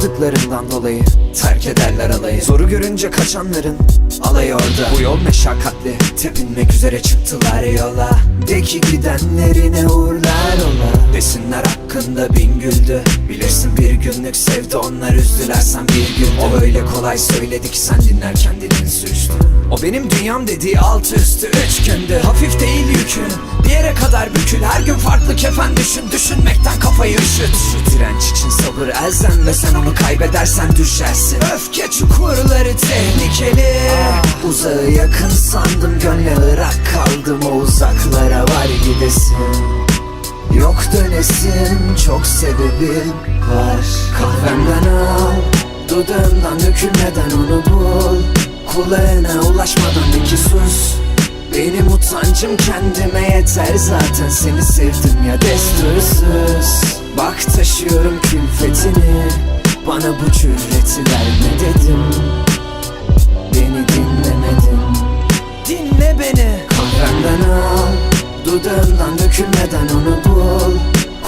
Sığamadıklarından dolayı terk ederler alayı. Zoru görünce kaçanların alayı orada. Bu yol meşakkatli tepinmek üzere çıktılar yola. De ki gidenlerine uğurlar ola. Desinler hakkında bin güldü. Bilirsin bir günlük sevdi onlar üzdüler sen bir güldün. O öyle kolay söyledi ki sen dinlerken dilin sürçtü O benim dünyam dediği altı üstü üç gündü Hafif değil yükün bir yere kadar bükül. Her gün farklı kefen düşün Düşünmekten kafayı üşüt. Direnç için sabır elzem Ve sen onu kaybedersen düşersin. Öfke çukurları tehlikeli. Uzağı yakın sandım Gönle ırak kaldım. O uzaklara var gidesin. Yok dönesin çok sebebim var. Kahvemden al Dudağımdan dökülmeden onu bul Kulağına ulaşmadan iki sus. Benim utancım kendime yeter zaten. Seni sevdim ya destursuz. Bak taşıyorum külfetini. Bana bu cüreti verme dedim. Beni dinlemedin. Dinle beni. Kahvemden al. Dudağımdan dökülmeden onu bul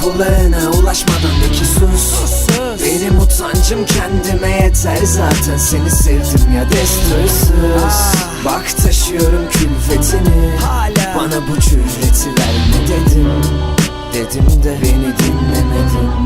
Kulağına ulaşmadan de ki sus Benim utancım kendime yeter zaten. Seni sevdim ya destursuz Bak taşıyorum külfetini. Bana bu cüreti verme dedim. Dedim de beni dinlemedin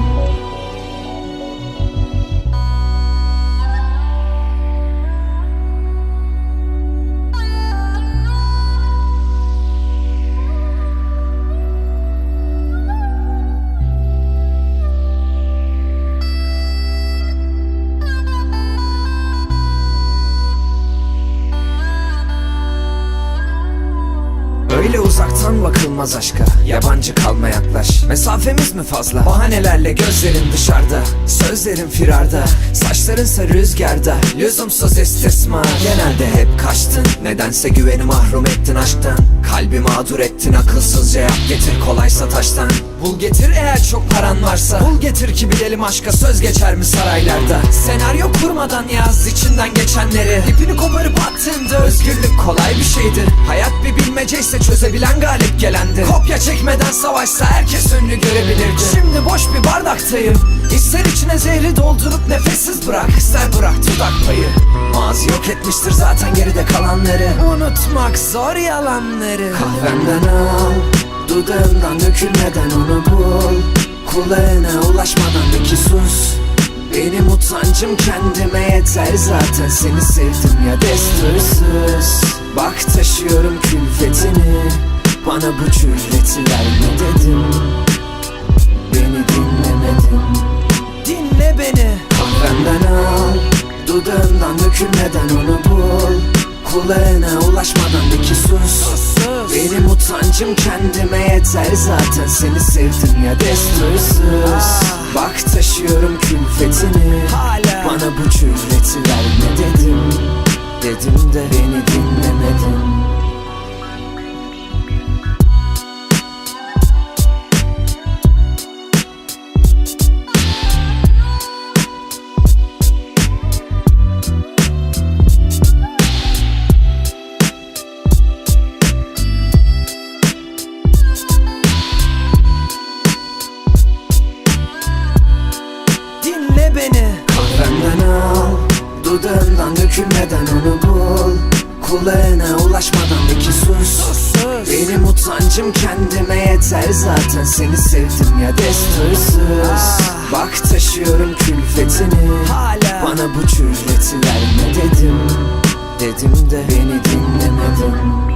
bakılmaz aşka. Yabancı kalma yaklaş. Mesafemiz mi fazla? Bahanelerle gözlerin dışarıda. Sözlerin firarda. Saçlarınsa rüzgarda. Lüzumsuz istismar. Genelde hep kaçtın Nedense güveni mahrum ettin aşktan. Kalbi mağdur ettin akılsızca yap Getir kolaysa taştan. Bul getir eğer çok paran varsa. Bul getir ki bilelim aşka söz geçer mi saraylarda? Senaryo kurmadan yaz içinden geçenleri. İpini koparıp attığında özgürlük kolay bir şeydi Hayat bir bilmeceyse çözebilen galip gelendi Kopya çekmeden savaşsa herkes ünlü görebilirdi. Şimdi boş bir bardaktayım. İster içine zehri doldurup nefessiz bırak. İster bırak dudak payı Yok etmiştir zaten geride kalanları. Unutmak zor yalanları. Kahvemden al Dudağımdan dökülmeden onu bul. Kulağına ulaşmadan de ki sus. Benim utancım kendime yeter zaten. Seni sevdim ya destursuz. Bak taşıyorum külfetini. Bana bu cüreti verme dedim. Beni dinlemedin. Dinle beni dökülmeden onu bul? Kulağına ulaşmadan de ki sus. Benim utancım kendime yeter zaten. Seni sevdim ya destursuz. Bak taşıyorum külfetini. Bana bu cüreti verme dedim. Dedim de beni dinlemedin Dudağımdan dökülmeden onu bul. Kulağına ulaşmadan de ki sus Benim utancım kendime yeter zaten. Seni sevdim ya destursuz. Bak taşıyorum külfetini. Bana bu cüreti verme dedim. Dedim de beni dinlemedin